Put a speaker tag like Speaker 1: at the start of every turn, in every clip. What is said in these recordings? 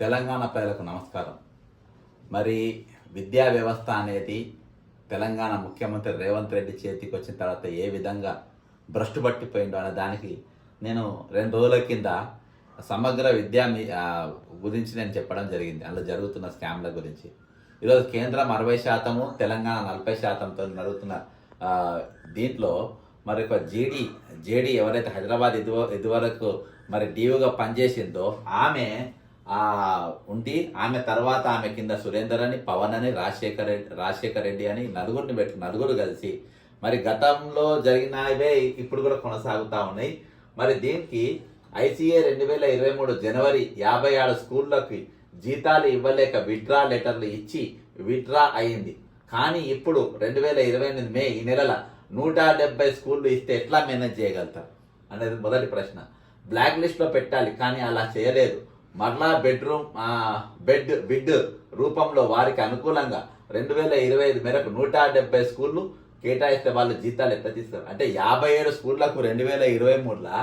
Speaker 1: తెలంగాణ ప్రజలకు నమస్కారం. మరి విద్యా వ్యవస్థ అనేది తెలంగాణ ముఖ్యమంత్రి రేవంత్ రెడ్డి చేతికి వచ్చిన తర్వాత ఏ విధంగా భ్రష్టు పట్టిపోయిందో అనే దానికి నేను రెండు రోజుల కింద సమగ్ర విద్యా గురించి నేను చెప్పడం జరిగింది. అందులో జరుగుతున్న స్కామ్ల గురించి. ఈరోజు కేంద్రం అరవై శాతము తెలంగాణ నలభై శాతంతో నడుస్తున్న దీంట్లో మరి ఒక జీడీ జేడీ ఎవరైతే హైదరాబాద్ ఇది ఇదివరకు మరి డీవుగా పనిచేసిందో ఆమె ఉండి ఆమె తర్వాత ఆమె కింద సురేందర్ అని పవన్ అని రాజశేఖర్ రెడ్డి రాజశేఖర్ రెడ్డి అని నలుగురిని పెట్టు నలుగురు కలిసి మరి గతంలో జరిగినవే ఇప్పుడు కూడా కొనసాగుతూ ఉన్నాయి. మరి దీనికి ఐసీఏ రెండు వేల ఇరవై మూడు జనవరి యాభై ఆరు స్కూళ్ళకి జీతాలు ఇవ్వలేక విత్డ్రా లెటర్లు ఇచ్చి విత్డ్రా అయింది. కానీ ఇప్పుడు రెండు వేల ఇరవై ఎనిమిది మే ఈ నెలల నూట డెబ్బై స్కూళ్ళు ఇస్తే ఎట్లా మేనేజ్ చేయగలుగుతారు? అనేది మొదటి ప్రశ్న. బ్లాక్ లిస్ట్లో పెట్టాలి కానీ అలా చేయలేదు. మరలా బెడ్రూమ్ బెడ్ బిడ్ రూపంలో వారికి అనుకూలంగా రెండు వేల ఇరవై ఐదు మేరకు నూట డెబ్బై స్కూళ్ళు కేటాయిస్తే వాళ్ళు జీతాలు ఎట్లా తీస్తారు? అంటే యాభై ఏడు స్కూళ్ళకు రెండు వేల ఇరవై మూడులో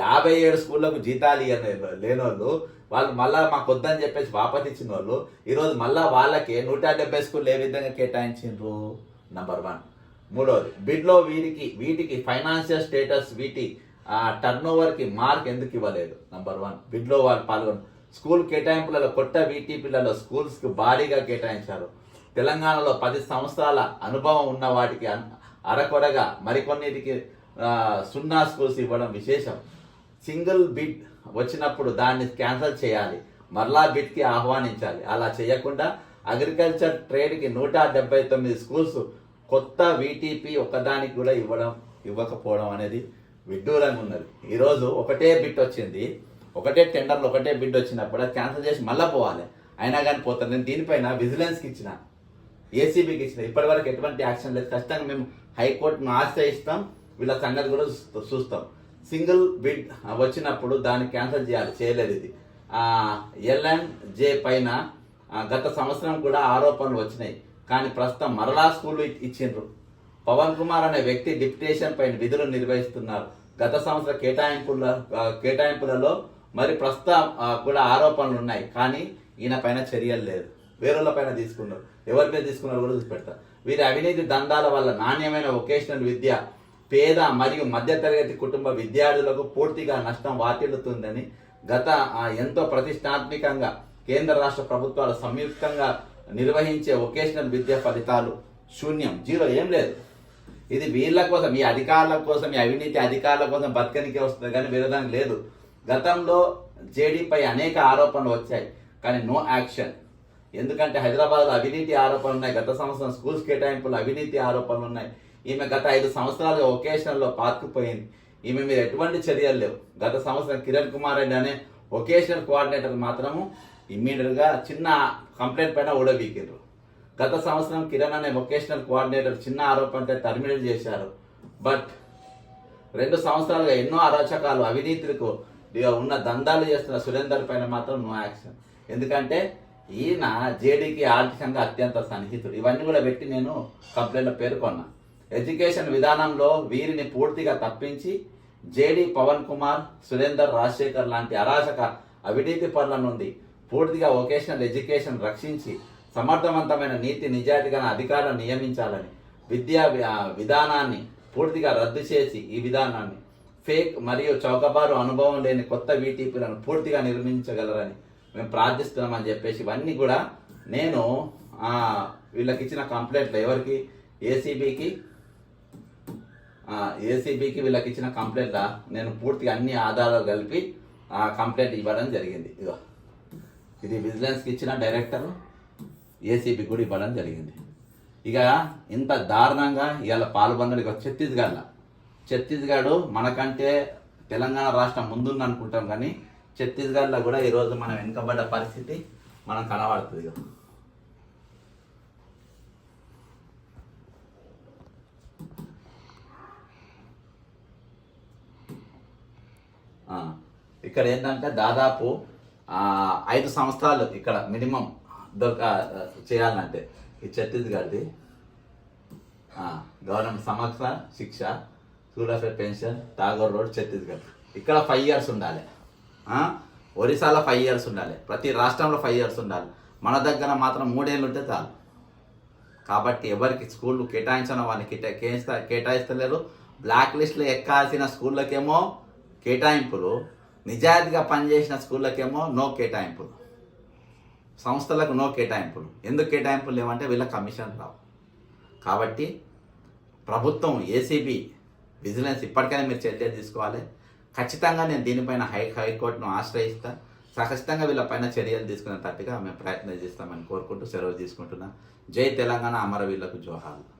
Speaker 1: యాభై ఏడు స్కూళ్ళకు జీతాలు ఇవ్వని లేనోళ్ళు వాళ్ళు మళ్ళా మాకు వద్దని చెప్పేసి వాపస్ ఇచ్చిన వాళ్ళు ఈరోజు మళ్ళా వాళ్ళకి నూట డెబ్బై స్కూళ్ళు ఏ విధంగా కేటాయించిండ్రు? నంబర్ వన్ మూడోది బిడ్లో వీరికి వీటికి ఫైనాన్షియల్ స్టేటస్ వీటి టర్న్ ఓవర్కి మార్క్ ఎందుకు ఇవ్వలేదు? నంబర్ వన్ బిడ్లో వాళ్ళు పాల్గొని స్కూల్ కేటాయింపులలో కొత్త వీటీపీలలో స్కూల్స్కి భారీగా కేటాయించారు. తెలంగాణలో పది సంవత్సరాల అనుభవం ఉన్న వాటికి అరకొరగా మరికొన్నిటికి సున్నా స్కూల్స్ ఇవ్వడం విశేషం. సింగిల్ బిడ్ వచ్చినప్పుడు దాన్ని క్యాన్సిల్ చేయాలి. మరలా బిడ్కి ఆహ్వానించాలి. అలా చేయకుండా అగ్రికల్చర్ ట్రేడ్కి నూట డెబ్బై తొమ్మిది స్కూల్స్ కొత్త వీటీపీ ఒకదానికి కూడా ఇవ్వడం ఇవ్వకపోవడం అనేది విడ్డూరంగా ఉన్నది. ఈరోజు ఒకటే బిట్ వచ్చింది. ఒకటే టెండర్లు ఒకటే బిడ్ వచ్చినప్పుడు అది క్యాన్సిల్ చేసి మళ్ళీ పోవాలి. అయినా కానీ పోతాను. నేను దీనిపైన విజిలెన్స్కి ఇచ్చిన ఏసీబీకి ఇచ్చిన. ఇప్పటివరకు ఎటువంటి యాక్షన్ లేదు. ఖచ్చితంగా మేము హైకోర్టును ఆశ్రయిస్తాం. వీళ్ళ సంగతి కూడా చూస్తాం సింగిల్ బిడ్ వచ్చినప్పుడు దాన్ని క్యాన్సిల్ చేయాలి. చేయలేదు ఇది. ఎల్ఎన్ జే పైన గత సంవత్సరం కూడా ఆరోపణలు వచ్చినాయి. కానీ ప్రస్తుతం మరలా స్కూల్ ఇచ్చిండ్రు. పవన్ కుమార్ అనే వ్యక్తి డిప్యుటేషన్ పైన విధులు నిర్వహిస్తున్నారు. గత సంవత్సర కేటాయింపుల కేటాయింపులలో మరి ప్రస్తుతం కూడా ఆరోపణలు ఉన్నాయి. కానీ ఈయన పైన చర్యలు లేదు. వేరేళ్ళ పైన తీసుకున్నారు. ఎవరి మీద తీసుకున్నారు కూడా చూపెడతా వీరి అవినీతి దందాల వల్ల నాణ్యమైన వొకేషనల్ విద్య పేద మరియు మధ్యతరగతి కుటుంబ విద్యార్థులకు పూర్తిగా నష్టం వాటిల్లుతుందని గత ఎంతో ప్రతిష్టాత్మకంగా కేంద్ర రాష్ట్ర ప్రభుత్వాలు సంయుక్తంగా నిర్వహించే వొకేషనల్ విద్య ఫలితాలు శూన్యం. జీరో ఏం లేదు. ఇది వీళ్ళ కోసం ఈ అధికారుల కోసం ఈ అవినీతి అధికారుల కోసం బతకనికే వస్తుంది కానీ వేరే దానికి లేదు. గతంలో జేడీపై అనేక ఆరోపణలు వచ్చాయి కానీ నో యాక్షన్. ఎందుకంటే హైదరాబాద్లో అవినీతి ఆరోపణలు ఉన్నాయి గత సంవత్సరం స్కూల్స్ కేటాయింపులు అవినీతి ఆరోపణలు ఉన్నాయి. ఈమె గత ఐదు సంవత్సరాలుగా ఒకేషన్లో పాతుకుపోయింది ఈమె మీద ఎటువంటి చర్యలు లేవు. గత సంవత్సరం కిరణ్ కుమార్ రెడ్డి అనే ఒకేషనల్ కోఆర్డినేటర్ మాత్రము ఇమ్మీడియట్గా చిన్న కంప్లైంట్ పైన ఊడబీకిండ్రు గత సంవత్సరం కిరణ్ అనే వొకేషనల్ కోఆర్డినేటర్ చిన్న ఆరోపణతో టర్మినేట్ చేశారు. బట్ రెండు సంవత్సరాలుగా ఎన్నో అరాచకాలు అవినీతులకు ఉన్న దందాలు చేస్తున్న సురేందర్ పైన మాత్రం నో యాక్షన్ ఎందుకంటే ఈయన జేడీకి ఆర్థికంగా అత్యంత సన్నిహితుడు. ఇవన్నీ కూడా పెట్టి నేను కంప్లైంట్లో పేర్కొన్నా. ఎడ్యుకేషన్ విధానంలో వీరిని పూర్తిగా తప్పించి జేడీ పవన్ కుమార్ సురేందర్ రాజశేఖర్ లాంటి అరాచక అవినీతి పనుల నుండి పూర్తిగా వొకేషనల్ ఎడ్యుకేషన్ రక్షించి సమర్థవంతమైన నీతి నిజాయితీగా అధికారులను నియమించాలని విద్యా విధానాన్ని పూర్తిగా రద్దు చేసి ఈ విధానాన్ని ఫేక్ మరియు చౌకబారు అనుభవం లేని కొత్త వీటీపీలను పూర్తిగా నిర్మించగలరని మేము ప్రార్థిస్తున్నామని చెప్పేసి ఇవన్నీ కూడా నేను వీళ్ళకి ఇచ్చిన కంప్లైంట్లు ఎవరికి? ఏసీబీకి. ఏసీబీకి వీళ్ళకి ఇచ్చిన కంప్లైంట్ నేను పూర్తిగా అన్ని ఆధారాలు కలిపి ఆ కంప్లైంట్ ఇవ్వడం జరిగింది. ఇదో ఇది విజిలెన్స్కి ఇచ్చిన డైరెక్టర్ ఏసీబీ కూడా ఇవ్వడం జరిగింది. ఇక ఇంత దారుణంగా ఇవాళ పాల్గొన్నది ఛత్తీస్గఢ్లో ఛత్తీస్గఢ్ మనకంటే తెలంగాణ రాష్ట్రం ముందుంది అనుకుంటాం కానీ ఛత్తీస్గఢ్లో కూడా ఈరోజు మనం వెనుకబడ్డ పరిస్థితి మనం కనబడుతుంది ఇక్కడ ఏంటంటే దాదాపు ఐదు సంవత్సరాలు ఇక్కడ మినిమం దొరక చేయాలంటే ఈ ఛత్తీస్గఢ్ది government Samagra Shiksha Suryapet pension Tagore road Chhattisgarh. ఇక్కడ ఫైవ్ ఇయర్స్ ఉండాలి. ఒరిస్సాలో ఫైవ్ ఇయర్స్ ఉండాలి. ప్రతి రాష్ట్రంలో ఫైవ్ ఇయర్స్ ఉండాలి. మన దగ్గర మాత్రం మూడేళ్ళు ఉంటే చాలు. కాబట్టి ఎవరికి స్కూళ్ళు కేటాయించిన వారిని కేటా కేటాయిస్తలేరు. బ్లాక్ లిస్ట్లో ఎక్కాల్సిన స్కూళ్ళకేమో కేటాయింపులు. నిజాయితీగా పనిచేసిన స్కూళ్ళకేమో నో కేటాయింపులు. సంస్థలకు నో కేటాయింపులు. ఎందుకు కేటాయింపులు లేవంటే వీళ్ళ కమిషన్ రావు. కాబట్టి ప్రభుత్వం ఏసీబీ విజిలెన్స్ ఇప్పటికైనా మీరు చర్యలు తీసుకోవాలి. ఖచ్చితంగా నేను దీనిపైన హై హైకోర్టును ఆశ్రయిస్తా. ఖచ్చితంగా వీళ్ళపైన చర్యలు తీసుకునేటట్టుగా మేము ప్రయత్నం చేస్తామని కోరుకుంటూ సెలవు తీసుకుంటున్నా. జై తెలంగాణ అమరవీరులకు జోహార్